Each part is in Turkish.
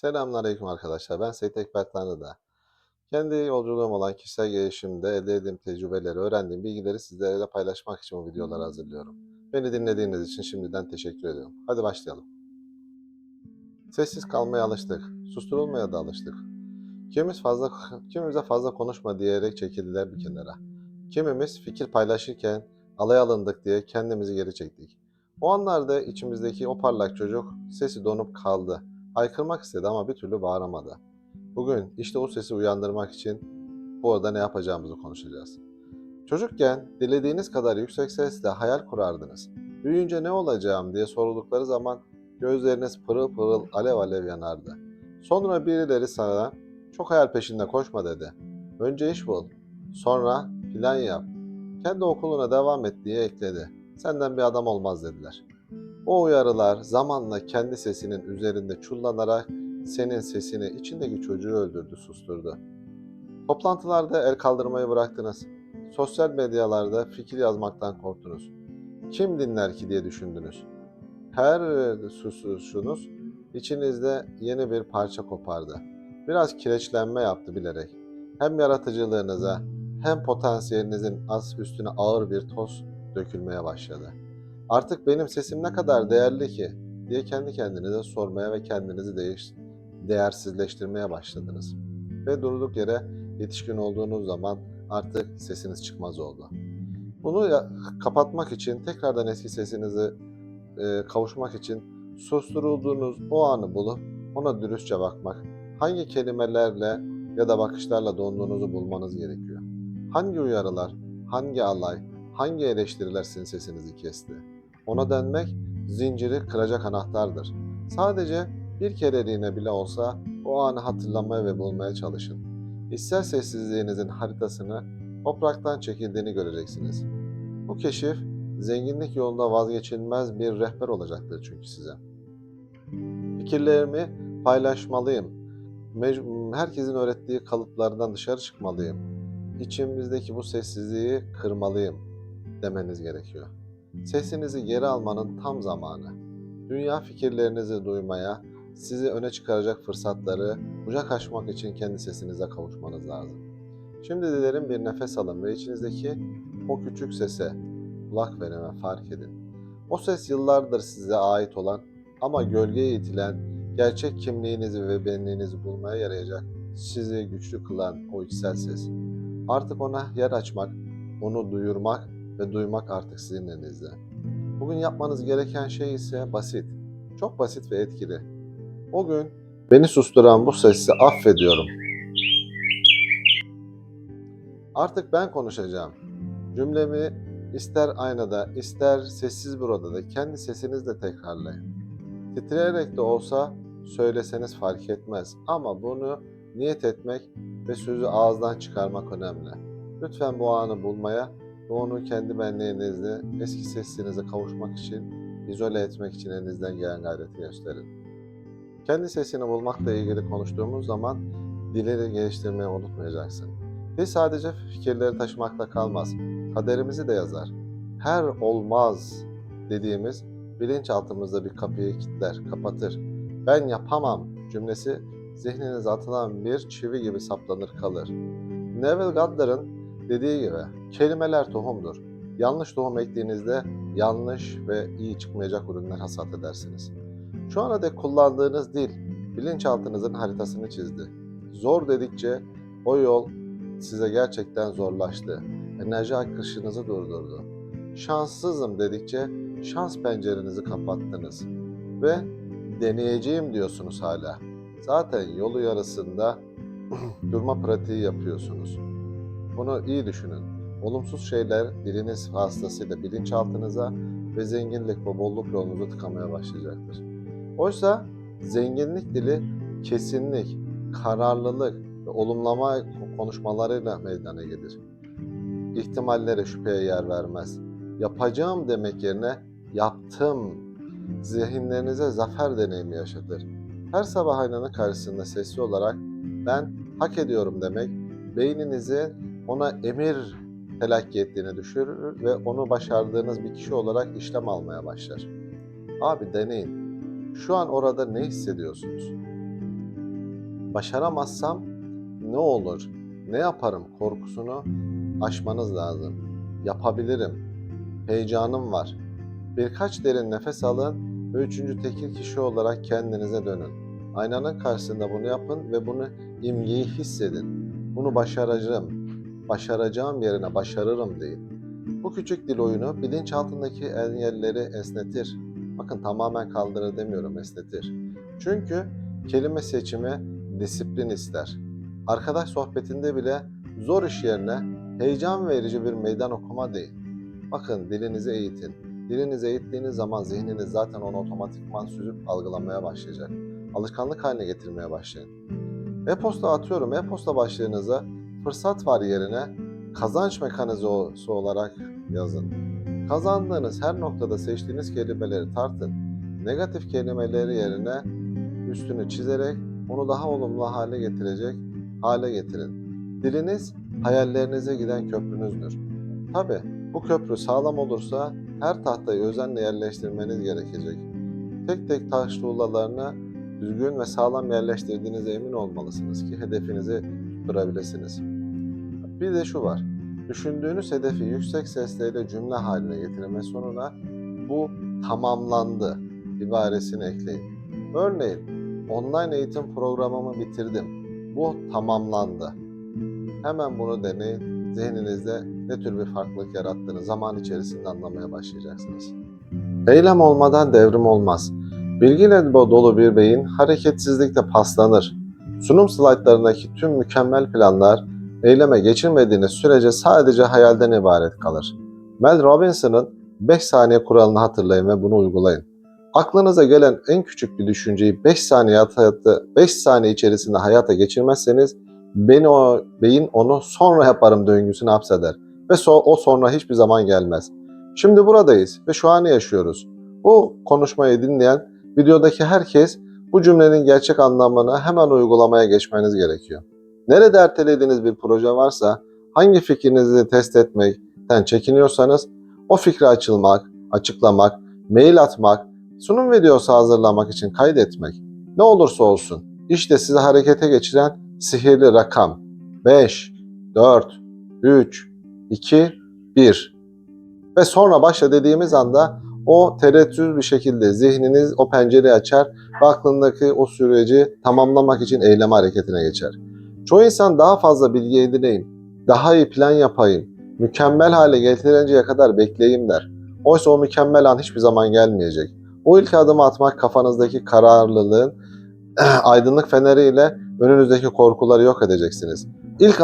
Selamünaleyküm arkadaşlar. Ben Seyit Ekber Tanrıda. Kendi yolculuğum olan kişisel gelişimde elde ettiğim tecrübeleri, öğrendiğim bilgileri sizlerle paylaşmak için bu videoları hazırlıyorum. Beni dinlediğiniz için şimdiden teşekkür ediyorum. Hadi başlayalım. Sessiz kalmaya alıştık. Susturulmaya da alıştık. Kimimiz fazla, kimimize fazla konuşma diyerek çekildiler bir kenara. Kimimiz fikir paylaşırken alay alındık diye kendimizi geri çektik. O anlarda içimizdeki o parlak çocuk sesi donup kaldı. Haykırmak istedi ama bir türlü bağıramadı. Bugün işte o sesi uyandırmak için bu arada ne yapacağımızı konuşacağız. Çocukken dilediğiniz kadar yüksek sesle hayal kurardınız. Büyüyünce ne olacağım diye sordukları zaman gözleriniz pırıl pırıl alev alev yanardı. Sonra birileri sana çok hayal peşinde koşma dedi. Önce iş bul, sonra plan yap, kendi okuluna devam et diye ekledi. Senden bir adam olmaz dediler. O uyarılar zamanla kendi sesinin üzerinde çullanarak senin sesini içindeki çocuğu öldürdü, susturdu. Toplantılarda el kaldırmayı bıraktınız. Sosyal medyalarda fikir yazmaktan korktunuz. Kim dinler ki diye düşündünüz. Her susuşunuz içinizde yeni bir parça kopardı. Biraz kireçlenme yaptı bilerek. Hem yaratıcılığınıza hem potansiyelinizin az üstüne ağır bir toz dökülmeye başladı. Artık benim sesim ne kadar değerli ki diye kendi kendinize sormaya ve kendinizi değiş, değersizleştirmeye başladınız. Ve durduk yere yetişkin olduğunuz zaman artık sesiniz çıkmaz oldu. Bunu ya- kapatmak için tekrardan eski sesinizi e, kavuşmak için susturulduğunuz o anı bulup ona dürüstçe bakmak, hangi kelimelerle ya da bakışlarla donduğunuzu bulmanız gerekiyor. Hangi uyarılar, hangi alay, hangi eleştiriler sizin sesinizi kesti? Ona dönmek zinciri kıracak anahtardır. Sadece bir kereliğine bile olsa o anı hatırlamaya ve bulmaya çalışın. İster sessizliğinizin haritasını topraktan çekildiğini göreceksiniz. Bu keşif zenginlik yolunda vazgeçilmez bir rehber olacaktır çünkü size. Fikirlerimi paylaşmalıyım. Herkesin öğrettiği kalıplardan dışarı çıkmalıyım. İçimizdeki bu sessizliği kırmalıyım demeniz gerekiyor. Sesinizi geri almanın tam zamanı. Dünya fikirlerinizi duymaya, sizi öne çıkaracak fırsatları kucak açmak için kendi sesinize kavuşmanız lazım. Şimdi dilerim bir nefes alın ve içinizdeki o küçük sese kulak verin ve fark edin. O ses yıllardır size ait olan ama gölgeye itilen gerçek kimliğinizi ve benliğinizi bulmaya yarayacak sizi güçlü kılan o içsel ses. Artık ona yer açmak, onu duyurmak ve duymak artık sizin elinizde. Bugün yapmanız gereken şey ise basit. Çok basit ve etkili. O gün beni susturan bu sesi affediyorum. Artık ben konuşacağım. Cümlemi ister aynada, ister sessiz bir odada kendi sesinizle tekrarlayın. Titreyerek de olsa söyleseniz fark etmez. Ama bunu niyet etmek ve sözü ağızdan çıkarmak önemli. Lütfen bu anı bulmaya ve onu kendi benliğinizde eski sesinize kavuşmak için, izole etmek için elinizden gelen gayreti gösterin. Kendi sesini bulmakla ilgili konuştuğumuz zaman dili geliştirmeyi unutmayacaksın. Dil sadece fikirleri taşımakla kalmaz, kaderimizi de yazar. Her olmaz dediğimiz bilinçaltımızda bir kapıyı kilitler, kapatır. Ben yapamam cümlesi zihninize atılan bir çivi gibi saplanır kalır. Neville Goddard'ın dediği gibi kelimeler tohumdur. Yanlış tohum ektiğinizde yanlış ve iyi çıkmayacak ürünler hasat edersiniz. Şu ana dek kullandığınız dil bilinçaltınızın haritasını çizdi. Zor dedikçe o yol size gerçekten zorlaştı. Enerji akışınızı durdurdu. Şanssızım dedikçe şans pencerenizi kapattınız. Ve deneyeceğim diyorsunuz hala. Zaten yolu yarısında durma pratiği yapıyorsunuz. Bunu iyi düşünün. Olumsuz şeyler diliniz vasıtasıyla bilinçaltınıza ve zenginlik ve bolluk yolunuzu tıkamaya başlayacaktır. Oysa zenginlik dili kesinlik, kararlılık ve olumlama konuşmalarıyla meydana gelir. İhtimallere, şüpheye yer vermez. Yapacağım demek yerine yaptım zihinlerinize zafer deneyimi yaşatır. Her sabah aynanın karşısında sesli olarak ben hak ediyorum demek beyninizi ona emir telakki ettiğini düşürür ve onu başardığınız bir kişi olarak işlem almaya başlar. Abi deneyin. Şu an orada ne hissediyorsunuz? başaramazsam ne olur, ne yaparım korkusunu aşmanız lazım. Yapabilirim, heyecanım var. Birkaç derin nefes alın ve üçüncü tekil kişi olarak kendinize dönün. Aynanın karşısında bunu yapın ve bunu imgeyi hissedin. Bunu başaracağım, başaracağım yerine başarırım deyin. Bu küçük dil oyunu bilinçaltındaki engelleri esnetir. Bakın tamamen kaldırır demiyorum esnetir. Çünkü kelime seçimi disiplin ister. Arkadaş sohbetinde bile zor iş yerine heyecan verici bir meydan okuma değil. Bakın dilinizi eğitin. Dilinizi eğittiğiniz zaman zihniniz zaten onu otomatikman süzüp algılamaya başlayacak. Alışkanlık haline getirmeye başlayın. E-posta atıyorum. E-posta başlığınıza fırsat var yerine kazanç mekanizması olarak yazın. Kazandığınız her noktada seçtiğiniz kelimeleri tartın. Negatif kelimeleri yerine üstünü çizerek onu daha olumlu hale getirecek hale getirin. Diliniz hayallerinize giden köprünüzdür. Tabi bu köprü sağlam olursa her tahtayı özenle yerleştirmeniz gerekecek. Tek tek taş tuğlalarını düzgün ve sağlam yerleştirdiğinize emin olmalısınız ki hedefinizi tutturabilirsiniz. Bir de şu var. Düşündüğünüz hedefi yüksek sesle cümle haline getirin ve sonuna bu tamamlandı ibaresini ekleyin. Örneğin online eğitim programımı bitirdim. Bu tamamlandı. Hemen bunu deneyin. Zihninizde ne tür bir farklılık yarattığını zaman içerisinde anlamaya başlayacaksınız. Eylem olmadan devrim olmaz. Bilgiyle dolu bir beyin hareketsizlikle paslanır. Sunum slaytlarındaki tüm mükemmel planlar eyleme geçirmediğiniz sürece sadece hayalden ibaret kalır. Mel Robinson'ın 5 saniye kuralını hatırlayın ve bunu uygulayın. Aklınıza gelen en küçük bir düşünceyi 5 saniye hayata, 5 saniye içerisinde hayata geçirmezseniz beni o beyin onu sonra yaparım döngüsüne hapseder ve so, o sonra hiçbir zaman gelmez. Şimdi buradayız ve şu anı yaşıyoruz. Bu konuşmayı dinleyen videodaki herkes bu cümlenin gerçek anlamını hemen uygulamaya geçmeniz gerekiyor. Nerede ertelediğiniz bir proje varsa, hangi fikrinizi test etmekten çekiniyorsanız o fikre açılmak, açıklamak, mail atmak, sunum videosu hazırlamak için kaydetmek ne olursa olsun işte sizi harekete geçiren sihirli rakam 5, 4, 3, 2, 1 ve sonra başla dediğimiz anda o tereddütsüz bir şekilde zihniniz o pencereyi açar ve aklındaki o süreci tamamlamak için eyleme hareketine geçer. Çoğu insan daha fazla bilgi edineyim, daha iyi plan yapayım, mükemmel hale getirinceye kadar bekleyeyim der. Oysa o mükemmel an hiçbir zaman gelmeyecek. O ilk adımı atmak kafanızdaki kararlılığın aydınlık feneriyle önünüzdeki korkuları yok edeceksiniz. İlk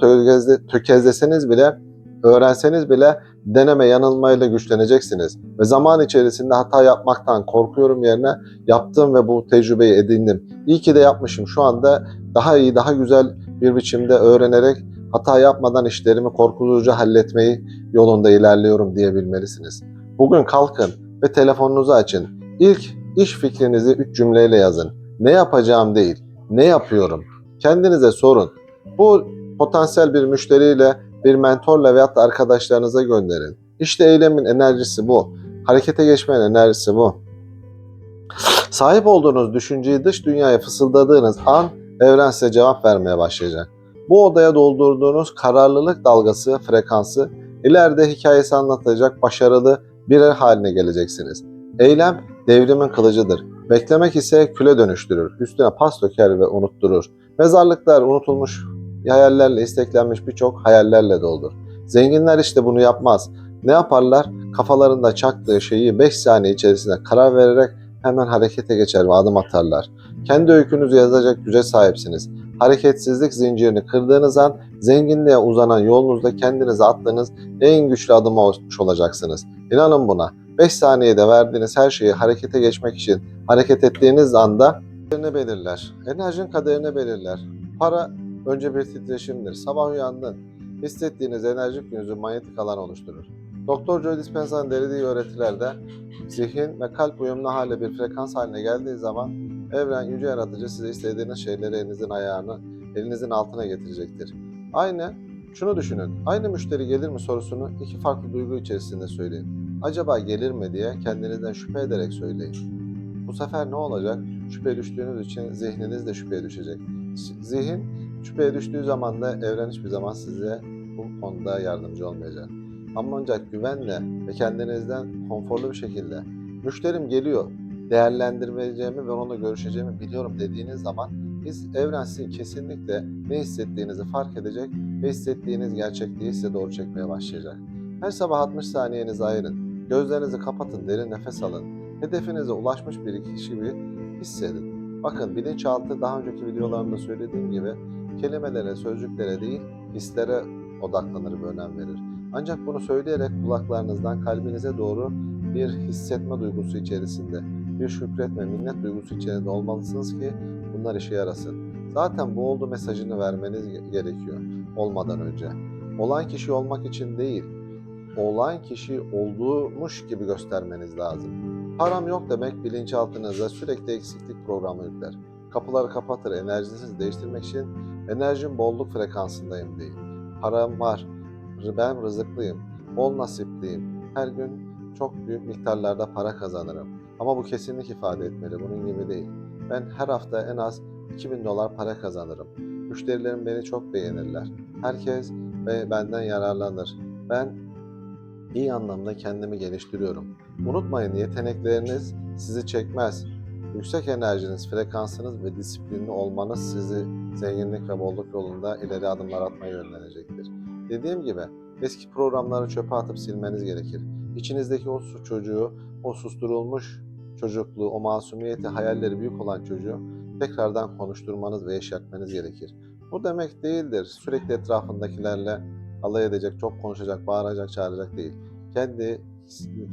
tökezle, tökezleseniz bile, öğrenseniz bile deneme yanılmayla güçleneceksiniz. Ve zaman içerisinde hata yapmaktan korkuyorum yerine yaptım ve bu tecrübeyi edindim. İyi ki de yapmışım. Şu anda daha iyi, daha güzel bir biçimde öğrenerek hata yapmadan işlerimi korkusuzca halletmeyi yolunda ilerliyorum diyebilmelisiniz. Bugün kalkın ve telefonunuzu açın. İlk iş fikrinizi üç cümleyle yazın. Ne yapacağım değil, ne yapıyorum? Kendinize sorun. Bu potansiyel bir müşteriyle, bir mentorla veyahut da arkadaşlarınıza gönderin. İşte eylemin enerjisi bu. Harekete geçmenin enerjisi bu. Sahip olduğunuz düşünceyi dış dünyaya fısıldadığınız an evren size cevap vermeye başlayacak. Bu odaya doldurduğunuz kararlılık dalgası, frekansı ileride hikayesi anlatacak başarılı birer haline geleceksiniz. Eylem devrimin kılıcıdır. Beklemek ise küle dönüştürür. Üstüne pas döker ve unutturur. Mezarlıklar unutulmuş hayallerle isteklenmiş birçok hayallerle doldur. Zenginler işte bunu yapmaz. Ne yaparlar? Kafalarında çaktığı şeyi 5 saniye içerisinde karar vererek hemen harekete geçer ve adım atarlar. Kendi öykünüzü yazacak güce sahipsiniz. Hareketsizlik zincirini kırdığınız an zenginliğe uzanan yolunuzda kendinize attığınız en güçlü adımı olmuş olacaksınız. İnanın buna. 5 saniyede verdiğiniz her şeyi harekete geçmek için hareket ettiğiniz anda kaderini belirler. Enerjin kaderini belirler. Para önce bir titreşimdir. Sabah uyandın. Hissettiğiniz enerjik yüzü manyetik alan oluşturur. Doktor Joe Dispenza'nın denediği öğretilerde zihin ve kalp uyumlu hale bir frekans haline geldiği zaman evren yüce yaratıcı size istediğiniz şeyleri elinizin ayağını elinizin altına getirecektir. Aynı şunu düşünün. Aynı müşteri gelir mi sorusunu iki farklı duygu içerisinde söyleyin. Acaba gelir mi diye kendinizden şüphe ederek söyleyin. Bu sefer ne olacak? Şüphe düştüğünüz için zihniniz de şüpheye düşecek. Zihin şüpheye düştüğü zaman da evren hiçbir zaman size bu konuda yardımcı olmayacak. Ama ancak güvenle ve kendinizden konforlu bir şekilde müşterim geliyor, değerlendireceğimi ve onunla görüşeceğimi biliyorum dediğiniz zaman biz evren sizin kesinlikle ne hissettiğinizi fark edecek ve hissettiğiniz gerçekliği size doğru çekmeye başlayacak. Her sabah 60 saniyenizi ayırın. Gözlerinizi kapatın, derin nefes alın. Hedefinize ulaşmış bir kişi gibi hissedin. Bakın bilinçaltı daha önceki videolarımda söylediğim gibi kelimelere, sözcüklere değil hislere odaklanır ve önem verir. Ancak bunu söyleyerek kulaklarınızdan kalbinize doğru bir hissetme duygusu içerisinde, bir şükretme, minnet duygusu içerisinde olmalısınız ki bunlar işe yarasın. Zaten bu oldu mesajını vermeniz gerekiyor olmadan önce. Olan kişi olmak için değil, olan kişi olduğumuş gibi göstermeniz lazım. Param yok demek bilinçaltınıza sürekli eksiklik programı yükler. Kapıları kapatır enerjinizi değiştirmek için enerjim bolluk frekansındayım değil. Param var, ben rızıklıyım, bol nasipliyim, her gün çok büyük miktarlarda para kazanırım. Ama bu kesinlik ifade etmeli, bunun gibi değil. Ben her hafta en az 2000 dolar para kazanırım. Müşterilerim beni çok beğenirler. Herkes benden yararlanır. Ben iyi anlamda kendimi geliştiriyorum. Unutmayın yetenekleriniz sizi çekmez. Yüksek enerjiniz, frekansınız ve disiplinli olmanız sizi zenginlik ve bolluk yolunda ileri adımlar atmaya yönlenecektir. Dediğim gibi eski programları çöpe atıp silmeniz gerekir. İçinizdeki o su çocuğu, o susturulmuş çocukluğu, o masumiyeti, hayalleri büyük olan çocuğu tekrardan konuşturmanız ve yeşertmeniz gerekir. Bu demek değildir. Sürekli etrafındakilerle alay edecek, çok konuşacak, bağıracak, çağıracak değil. Kendi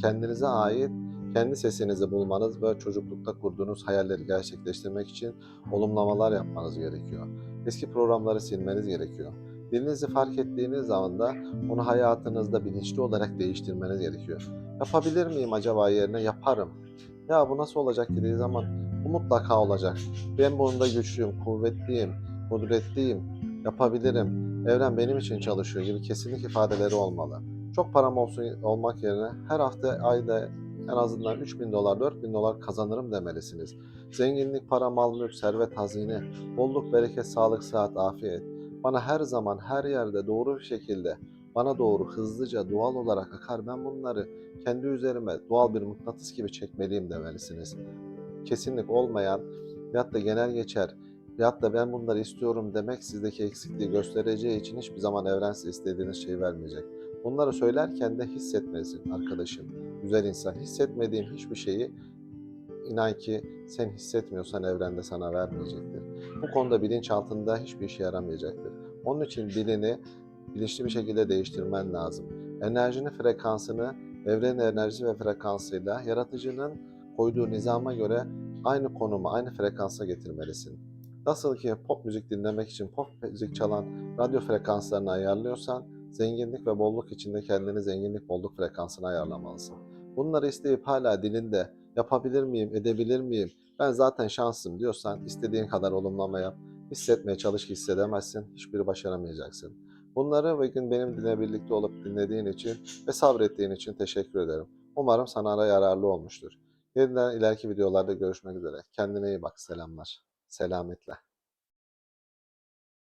kendinize ait kendi sesinizi bulmanız ve çocuklukta kurduğunuz hayalleri gerçekleştirmek için olumlamalar yapmanız gerekiyor. Eski programları silmeniz gerekiyor. Dilinizi fark ettiğiniz zaman da onu hayatınızda bilinçli olarak değiştirmeniz gerekiyor. Yapabilir miyim acaba yerine yaparım. Ya bu nasıl olacak dediği zaman bu mutlaka olacak. Ben bunda güçlüyüm, kuvvetliyim, kudretliyim, yapabilirim. Evren benim için çalışıyor gibi kesinlik ifadeleri olmalı. Çok param olsun olmak yerine her hafta ayda en azından 3000 dolar, 4000 dolar kazanırım demelisiniz. Zenginlik, para, mal, mülk, servet, hazine, bolluk, bereket, sağlık, sıhhat, afiyet. Bana her zaman, her yerde doğru bir şekilde, bana doğru hızlıca, doğal olarak akar. Ben bunları kendi üzerime doğal bir mıknatıs gibi çekmeliyim demelisiniz. Kesinlik olmayan veyahut da genel geçer veyahut da ben bunları istiyorum demek sizdeki eksikliği göstereceği için hiçbir zaman evren size istediğiniz şeyi vermeyecek. Bunları söylerken de hissetmesin arkadaşım, güzel insan. Hissetmediğin hiçbir şeyi inan ki sen hissetmiyorsan evrende sana vermeyecektir. Bu konuda bilinç altında hiçbir işe yaramayacaktır. Onun için dilini bilinçli bir şekilde değiştirmen lazım. Enerjini, frekansını evrenin enerjisi ve frekansıyla yaratıcının koyduğu nizama göre aynı konuma, aynı frekansa getirmelisin. Nasıl ki pop müzik dinlemek için pop müzik çalan radyo frekanslarını ayarlıyorsan, zenginlik ve bolluk içinde kendini zenginlik bolluk frekansına ayarlamalısın. Bunları isteyip hala dilinde yapabilir miyim, edebilir miyim, ben zaten şanslım diyorsan istediğin kadar olumlama yap. Hissetmeye çalış ki hissedemezsin, hiçbiri başaramayacaksın. Bunları ve gün benimle birlikte olup dinlediğin için ve sabrettiğin için teşekkür ederim. Umarım sana yararlı olmuştur. Yeniden ileriki videolarda görüşmek üzere. Kendine iyi bak. Selamlar. Selametle.